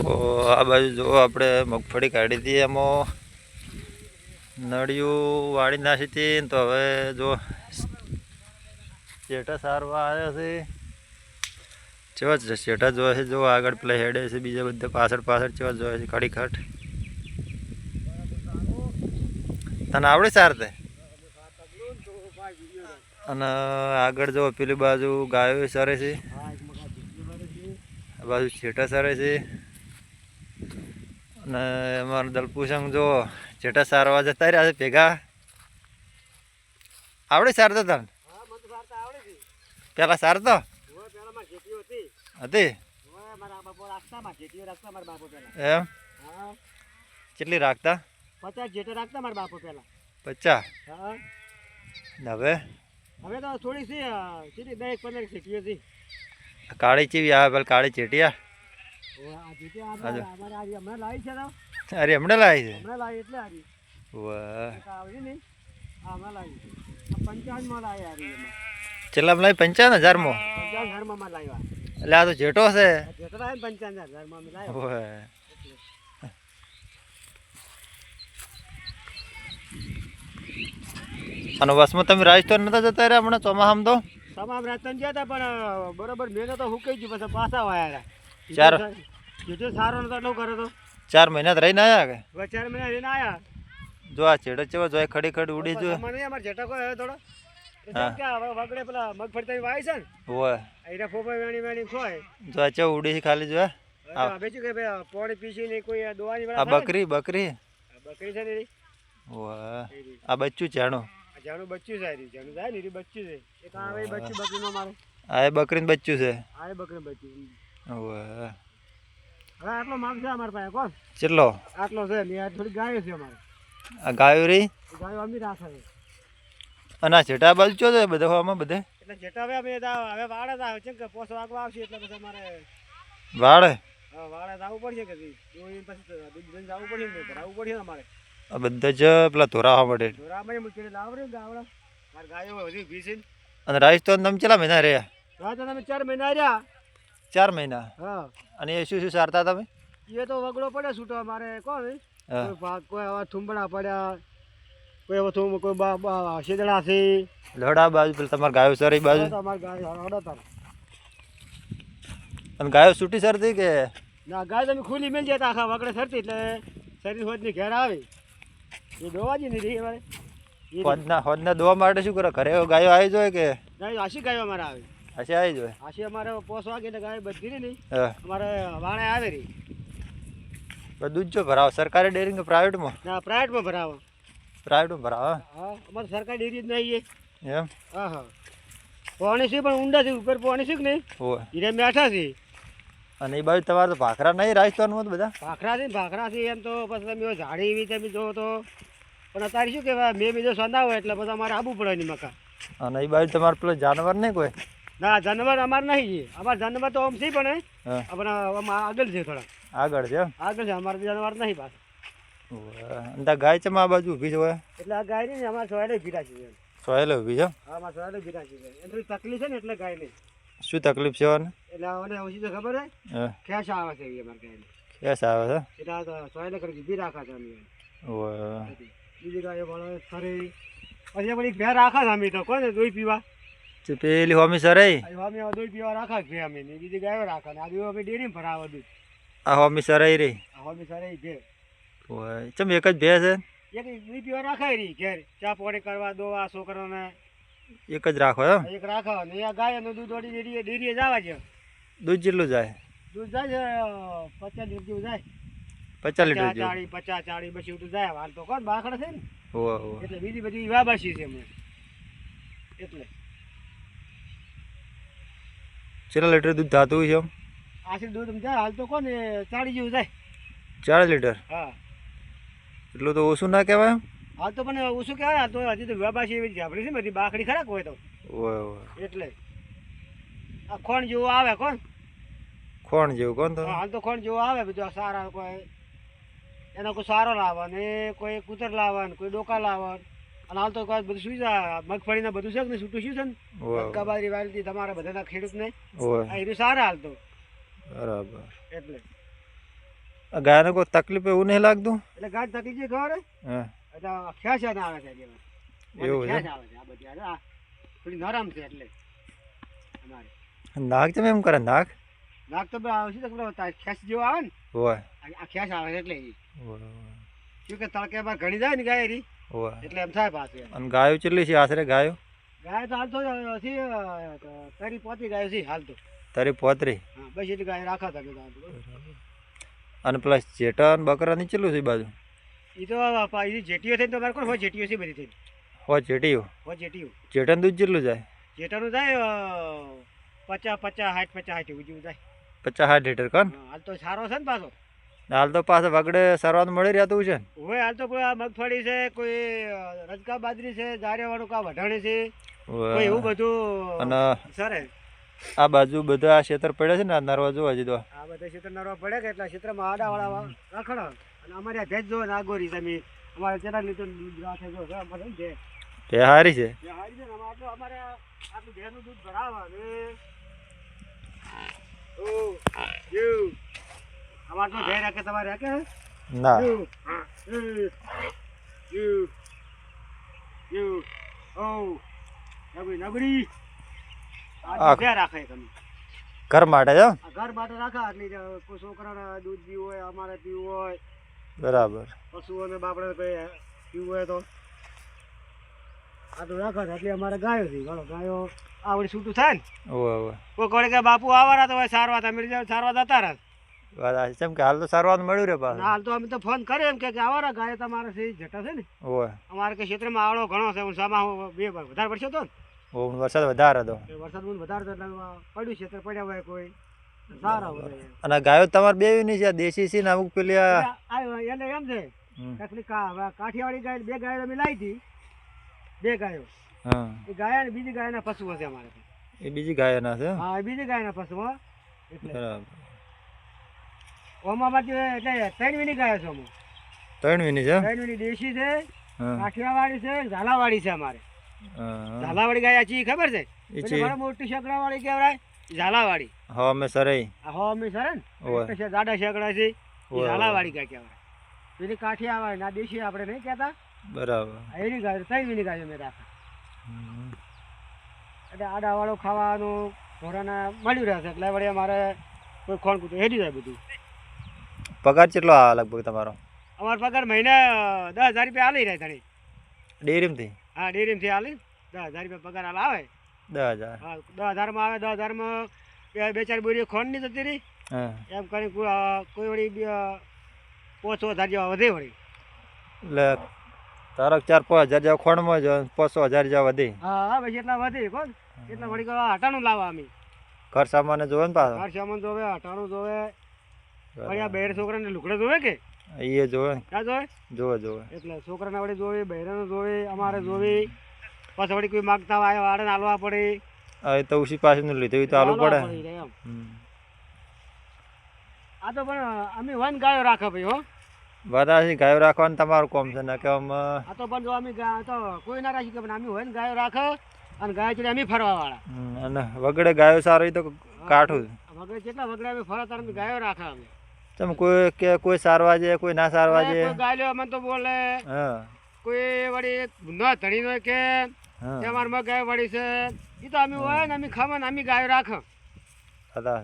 આ બાજુ જો આપણે મગફળી કાઢી હતી એમાં નળિયું વાળી નાખી હતી તો હવે જો ચેટા સારવા આવ્યા છે. ચેવા શેઠા જોવે છે, જો આગળ પેલા હેડે છે, બીજા બધા પાછળ પાછળ ચેવા જોવે છે, ખડી ખટ. તને આવડે સાર તે? અને આગળ જો પેલી બાજુ ગાયો સરે છે. આ બાજુ છેટા સરે છે. અને અમારો દલપુસંગ જો છેટા સારવા જતા રહ્યા છે ભેગા. આવડે સારતો તને? પેલા સારતો હતી. એમ? કેટલી રાખતા? પચાસ જેટા રાખતા મારા બાપુ પેલા. પચાસ? હા. હવે? હવે તો થોડી સી સીધી બે દસ પંદર શીખીઓ હતી કાળી ચીવી આવે પેલા કાળી ચેટિયા અરે હમણાં લાવી છે? હમણાં લાવી એટલે આ હમણાં લાવી પંચાવન હજારમાં એટલે આ તો જેટો છે. અને વસમાં તમે રાજસ્થાન નતા જતા રહ્યા હમણાં ચોમાસામાં તો? તમામ રાજસ્થાન ગયા હતા પણ બરોબર મેં તો હુકાઈ ગયું પછી પાછા વાયા ચાર. જેટલો સારો નતો એટલો કરે તો. ચાર મહિના રહીને આયા કે? ચાર મહિના રહીને આયા. જો આ છેડો ચેવો જો ખડી ખડી ઉડી જો. મને અમારે ઝટકો હે. થોડો વગડે પેલા મગફળી વાવી છે ને? હોય. એને ફોફા વેણી વેણી ખોય જો આ ચેવો ઉડી ખાલી જો. હવે કે ભાઈ પાણી પીસી ને કોઈ દોવાની આ બકરી બકરી. બકરી છે ને વાહ આ બચ્ચું જાણું. આ બચ્ચું છે આ જાય ને બચ્ચું છે. એક આ બચ્ચું બકરીનો મારે. આ બકરીનું બચ્ચું છે. આ એ બચ્ચું વાહ હવે આટલો માગ છે અમારા પાસે કોણ? ચેટલો આટલો છે ને આ થોડી ગાયો છે અમારે. આ ગાયો રહી ગાયો અમી રાખે અને આ છેટા બાજુ ચો છે બધા આમાં બધે? એટલે જેટા હવે અમે હવે વાડે જ આવે છે કે પોસ વાગવા આવશે એટલે બધા અમારે વાડે? વાડે જ આવવું પડશે કે જી. દોડીને પછી દૂધ લઈને જવું પડશે ને ભરાવવું પડશે અમારે. આ બધા જ પેલા ધોરાવા માટે. ધોરામાં ને ગાવડા. મારે ગાયો બધી ભીસી અને રાજસ્થાન તમે કેટલા મહિના રહ્યા? તો તમે ચાર મહિના રહ્યા. ચાર મહિના? હા. અને એ શું શું સારતા તમે? એ તો વગડો પડે છૂટો મારે કોણ કોઈ ભાગ કોઈ આવા થુંબડા પડ્યા કોઈ હવે થુંબ કોઈ બા- બા- શેદડા છે લડા બાજુ પેલા તમારે ગાયો સર એ બાજુ તો ગાયો તાર. અને ગાયો છૂટી સરતી કે? ના ગાય તમે ખુલ્લી મેલ જતા આખા વગડે સરતી એટલે શરીર હોદની ઘેર આવે. એ દોવાજી નહીં રહી અમારે. હોદના હોદના દોવા માટે શું કરે? ઘરે ગાયો આવી જોઈએ કે? ગાયો આશી ગાયો અમારે આવે. હશે આવી જોઈએ આશી અમારે પોસ વાગે ને ગાય બધી નહીં. અમારે વાણે આવે રહી. બધું જ જો ભરાવો. સરકારી ડેરી કે પ્રાઇવેટમાં? ના પ્રાઇવેટમાં ભરાવો. પ્રાઇવેટમાં ભરાવો હા? અમારે સરકારી ડેરી જ નહીં એ. એમ? હા હા. પોણી છે પણ ઊંડા છે ઉપર પોણી છે કે નહીં? હોય હીરે મેઠા છે. અને એ બાજુ તમારે તો ભાખરા નહીં રાજસ્થાનમાં તો બધા? ભાખરા છે ભાખરા છે એમ તો પછી તમે ઝાડી એવી તમે જો તો. પણ અત્યારે શું કહેવાય મેં બીજો સંદા હોય એટલે બધા અમારે આવવું પડે નહીં મકા અને એ બાજુ તમારે પેલો જાનવર નહીં કોઈ? ના જાનવર અમારે નહીં છે. અમારે જાનવર તો આમ છે પણ હા. આગળ છે થોડા આગળ છે આગળ છે અમારે જાનવર નહીં પાસે. હોય. ગાય છે આ બાજુ ઊભી છે એટલે આ ગાય નહીં અમારે સોયલે ભીડા છે સોયલે ઊભી છે? હા અમારે સોયલે ભીડા છે એટલે તકલીફ છે ને એટલે ગાય નહીં. શું તકલીફ છે એને એટલે મને ઓછી તો ખબર હે. ખેસ આવે છે એ અમારે ગાયને. ખેસ આવે છે? એટલે તો સોયલે કરી ઊભી રાખા છે અમે હોય. બીજી ગાય મળે ફરે. પછી પણ એક ભેર રાખા છે અમે તો કોને દોઈ પીવા? તે પેલી હોમી સર એ આ દોઈ પીવા રાખા છે અમે ને બીજી ગાયો રાખા ને. આ દોઈ અમે ડેરી ભરાવા દઉં. આ હોમી સર રહી આ અમે સારા ઘેર. હોય ચમ એક જ ભેંસ છે એક દોઈ પીવા રાખાય રહી ઘેર. ચા પોડી કરવા દો આ છોકરાને એક જ રાખો એમ એક રાખો ને. આ ગાયનું દૂધ ઓડી ડેરીએ ડેરી જવા છે. દૂધ જેટલું જાય. દૂધ જાય છે પચાસ લીટર જેવું જાય. પચાસ લીટર ચાળી પચાસ ચાળી પછી ઉઠું જાય. હાલ તો કોણ બાખડા છે ને. એટલે બીજી બધી વાબાસી છે એમને એટલે. કેટલા લીટર દૂધ થતું હોય છે? આશરે દૂધ આમ હાલ તો કોને ચાળી જેવું થાય. ચાલીસ લીટર? હા. એટલું તો ઓછું ના કહેવાય? હાલ તો પણ ઓછું કહેવાય. તો હજી તો વાબાસી એવી ઝાપડી છે બધી બાકડી ખરાક હોય તો? એટલે. આ ખોણ જેવું આવે કોણ? ખોણ જેવું કોણ તો? હાલ તો ખોણ જેવું આવે. બધું સારા કોઈ એનો કોઈ સારો લાવે ને કોઈ કૂતર લાવે કોઈ ડોકા લાવે અને હાલ તો બધું શું છે? મગફળી ને બધું છે ને છૂટું શું છે ને? કબારી વાળી તમારા બધાના ખેડૂતને એનું સારા હાલ તો. બરાબર. એટલે. ગાયને કોઈ તકલીફ એવું નહીં લાગતું? એટલે ગાય તકલીફ છે ખબર? એટલે એને આવે છે એવું છે? આવે છે આ બધી. આ થોડી નરમ છે એટલે. અમારે. નાક તમે એમ કરે નાક? નાક તો આવે છે પેલો તા- ખેંચ જેવો આવે ને? હોય. આ ખ્યાસ આવે છે એટલે ઈ. શું કે તડકે બાર ઘણી જાય ને ગાય હોય એટલે એમ થાય પાસે અને ગાયો કેટલી છે? આશરે ગાયો? ગાય તો હાલ તો તરી અ, તારી પોતી ગાય છે હાલ તો. તારી પોતરી? હા બસ એટલી ગાય રાખા હતા બધા હાલ તો. અને પ્લસ જેટા અને બકરા ની કેટલું છે બાજુ? એ તો જેટીઓ થઈને તો મારે કોણ? હોય જેટીઓ છે બધી થઈને. હોય જેટીઓ હોય જેટીઓ જેટાનું દૂધ કેટલું જાય? જેટાનું જાય પચાસ પચાસ સાઠ પચાસ સાઠ એવું જેવું જાય. પચાસ સાઠ લીટર કોણ? હાલ તો સારો છે ને પાછો. હાલ તો પાસે વગડે સરવાનું મળી રહેતું છે હવે હાલ તો કોઈ આ મગફળી છે કોઈ રજકા બાજરી છે જારિયાવાળું કા વઢાણી છે કોઈ એવું બધું અને સરે. આ બાજુ બધા આ પડે પડ્યા છે ને નરવા જોવા તો. આ બધા ક્ષેત્ર નરવા પડે કે એટલા ક્ષેત્રમાં આડાવાળા રખડો. અને અમારે આ ભેજ જો નાગોરી તમે. અમારે લીટર દૂધ રાખે જો અમારે છે તે સારી છે. તે હારી છે અમારે અમારે આટલું ભેજનું દૂધ ભરાવા. ઓ યુ. અમારે તો ભેજ રાખે તમારે રાખે ના. યુ યુ યુ ઓ નબળી નબળી આ રાખે તમે? ઘર માટે છે ઘર માટે રાખા આટલી જ કોઈ છોકરાને દૂધ પીવું હોય અમારે પીવું હોય બરાબર. પશુઓને બાપડે કોઈ પીવું હોય તો. આ તો રાખો એટલે અમારે ગાયો ગણો ગાયો આવડી છૂટું થાય ને. ઓવે ઓવે. કોઈ કોડે કે બાપુ આવારા તો હોય સારવા તમે જાવ સારવા જતા રહે. વાત કેમ કે હાલ તો સરવાનું મળ્યું રે પાછું. હાલ તો અમે તો ફોન કરે એમ કે કે આવારા ગાયો તમારે છે જટા છે ને. ઓવે અમારે કે ક્ષેત્રમાં આવડો ઘણો છે હું સામા બે વધારે પડશે તો ને. વરસાદ વધારે હતો. વરસાદ વધારે તો એટલે પડ્યું છે પડ્યા હોય કોઈ. સારા હોય. અને ગાયો તમારે બે ની છે દેશી છે ને અમુક પેલી એટલે એમ છે હમ. તકલીફ કાઠિયાવાડી ગાય બે ગાયો અમે લાવી હતી. બે ગાયો. હા. એ ગાય અને બીજી ગાયના પશુ હશે અમારે. એ બીજી ગાય ના છે? હા બીજી ગાયના પશુ બરાબર. ઓમાં એટલે ત્રણ વીની ગાયો છો અમે. ત્રણ વીની છે ત્રણ વીની દેશી છે કાઠિયાવાડી છે ઝાલાવાડી છે અમારે. ઝાલાવાડી ગાય આછી ખબર છે? એ પેલી છે. મારે મોટી શેકડાવાળી કહેવાય ઝાલાવાડી હા અમે સરાઈ. આ હો અમે સરે ને? છે જાડા શેકડા છે ઝાલાવાડી ગાય કહેવાય. પેલી કાઠિયાવાડી ના દેશી આપણે નહીં કહેતા. બરાબર. એની ગાય ત્રણ વીની ગાય અમે રાખા. એટલે આડાવાળો ખાવાનું ઘોડાના મળ્યું રહેશે. એટલે વળી અમારે કોઈ ખોણ કૂટું હેડી જાય બધું. પગાર કેટલો આવે લગભગ તમારો? અમારો પગાર મહિને દસ હજાર રૂપિયા આલી રહે ધણી ડેરીમથી? હા ડેરીમથી આલી. દસ હજાર રૂપિયા પગાર હાલ આવે. દસ હજાર. હા દસ હજારમાં આવે દસ હજારમાં બે બે ચાર બોરીઓ ખોંડની જતી રહી. એમ કરી કોઈ વળી પાંચ છ હજાર જેવા વધે વળી. એટલે તારક ચાર પાંચ હજાર જેવા ખોણમાં જ પાંચસો હજાર જેવા વધે. હા પછી એટલા વધે કોણ? એટલા વળી હટાણું લાવવા અમે. ઘર સામાન જોવે ને પાછો? ઘર સામાન જોવે હટાણું જોવે. આ બહેર છોકરાને લુકડે જોવે કે? એ જોવે. ક્યાં જોવે? જોવે જોવે. એટલે છોકરાને વળી જોવે બહેરાને જોવે અમારે જોવે. પાછા વળી કોઈ માગતા હોય વાળે હાલવા પડે. હવે તો ઉસી પાસેનું લીધું તો હાલવું પડે. આ તો પણ અમે વન ગાયો રાખે ભાઈ હો. બધા ગાયો રાખવાનું તમારું કોમ છે ને કે અમે આ તો પણ જો અમે ગાય તો કોઈ ના રાખી કે પણ અમે હોય ને ગાયો રાખે અને ગાયો ચડે અમે ફરવા વાળા. અને વગડે ગાયો સારો હોય તો કાઠું. વગડે કેટલા વગડે અમે ફરવા તારે ગાયો રાખે અમે. ચમ કોઈ કે કોઈ સારવા છે કોઈ ના સારવા છે ગાલ્યો અમને તો બોલે. હા. કોઈ વળી ન ધણી નો કે અમારા માં ગાય વળી છે. એ તો અમે હોય ને અમે ખાવા ને અમે ગાયો રાખ. થતા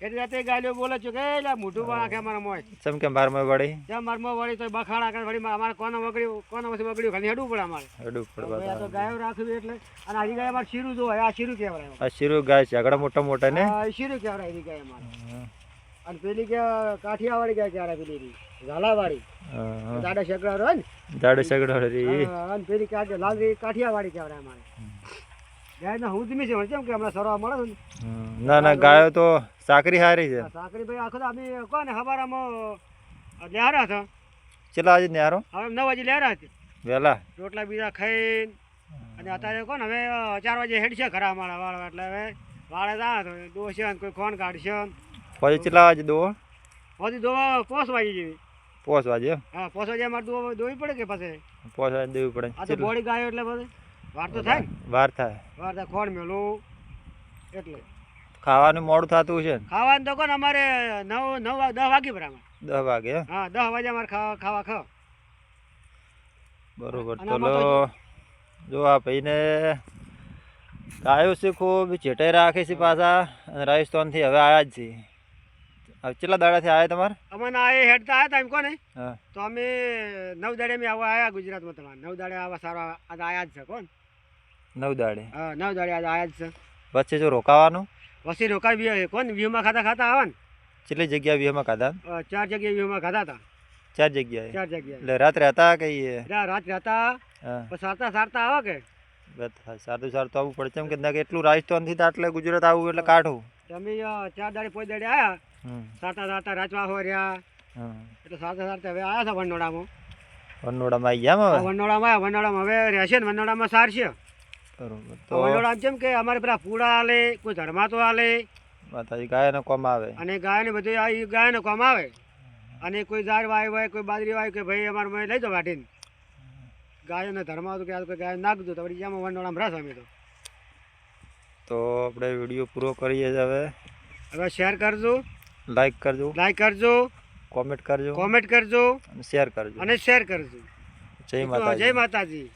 એટલે જાતે ગાલ્યો બોલે છે કે એટલે મોઢું પણ આખે અમારા મોય ચમ કે બારમાં વળી? જ્યાં મારા માં વળી તો બખાડા કરે વળી અમારે કોનો વગડ્યું કોનો વચ્ચે બગડ્યું? ખાલી હડું પડે અમારે. હેડું પડે તો ગાયો રાખવી એટલે. અને આજી ગાય અમારે શીરું હોય આ શીરું કહેવાય આ શીરું ગાય છે આગળ મોટા મોટા ને આ શીરું કહેવાય એની ગાય અમારે અને પેલી કે કાઠિયાવાડી કે ક્યારે પેલી. ઝાલાવાડી. દાડા શેકડા હોય ને? દાડા સગડો રી. અને પેલી કાઠી લાલ રી કાઠિયાવાડી કહેવાય અમારે. ગાયના હું ધીમી છે કેમ કે હમણાં સરવા મળે છે ને? ના ના ગાયો તો સાકરી હારી છે. સાકરી ભાઈ આખો તો અમે કોને હવારામાં લેહારા હતા. ચલા આજે ન્યારો હવે નવ વાગે લેહારા હતી. વેલા. રોટલા બીજા ખાઈને અને અત્યારે કોણ હવે ચાર વાગે હેડશે ખરા અમારા વાળા એટલે હવે વાળે જાય તો દોશે કોઈ ખોન કાઢશે ને. પછી કેટલા વાગે દો પછી દોવા પોસ વાગી જેવી પોસ વાગે હા પોસ વાગે અમારે દોવા દોવી પડે કે પછી? પોસ વાગે દોવી પડે. આ તો બોડી ગાયો એટલે બધે. વાર તો થાય વાર થાય. વાર થાય ખોણ મેલું. એટલે. ખાવાનું મોડું થતું છે ખાવાનું તો કોણ અમારે નવ નવ દસ વાગે બરાબર. દસ વાગે હા દસ વાગે અમારે ખાવા ખાવા ખાવ. બરોબર ચલો. જો આ ભાઈને ગાયો છે ખૂબ ચેટાઈ રાખે છે પાછા. અને રાજસ્થાનથી હવે આવ્યા જ છે. હવે કેટલા દાડાથી આવ્યા તમારે? અમને આ હેડતા આવ્યા હતા એમ કોને? તો અમે નવ દાડે અમે આવા આવ્યા ગુજરાતમાં તમારે નવ દાડે આવા સારા આજ આયા જ છે કોણ? નવ દાડે. હા નવ દાડે આજ આયા જ છે. વચ્ચે જો રોકાવાનું? રોકાઈ બી કોણ? વ્યૂમાં ખાતા ખાતા આવે ને કેટલી જગ્યા વ્યૂમાં ખાધા ચાર જગ્યાએ વ્યૂમાં ખાતા હતા ચાર જગ્યાએ? ચાર જગ્યાએ. એટલે રાત રહેતા કઈ રા- રાત રહેતા હા. પછી સારતા સારતા આવે કે? બસ સારું સારું તો આવવું પડશે. એમ કે કે એટલું રાજસ્થાનથી તો આટલે ગુજરાત આવું એટલે કાઢું. તમે ચાર દાડે પાંચ દાડે આવ્યા હમ. સાતા રાચવા હો રહ્યા. એટલે સાતા સાતા હવે આવ્યા છે વનોડામાં. વનોડામાં આવી ગયા વનોડામાં વનોડામાં હવે રહેશે ને વનોડામાં સારશે. બરોબર. તો તો વનોડામાં જેમ કે અમારે પેલા પૂડા આલે કોઈ ધર્માતો આલે. માતાજી ગાયનો કોમ આવે? અને ગાયને બધું આ ગાયનો કામ આવે. અને કોઈ ઝાડ વાય હોય કોઈ બાજરી વાય કે ભાઈ અમારે મેં લઈ જાઓ વાટીને. ગાયોને ધર્માવતું કે આ કોઈ ગાય નાખજો તો એમાં વનોડામાં રસ અમે તો. તો આપણે વીડિયો પૂરો કરીએ હવે. હવે શેર કરજો. લાઈક કરજો લાઈક કરજો કોમેન્ટ કરજો કોમેન્ટ કરજો અને શેર કરજો. અને શેર કરજો. જય માતા જય માતાજી.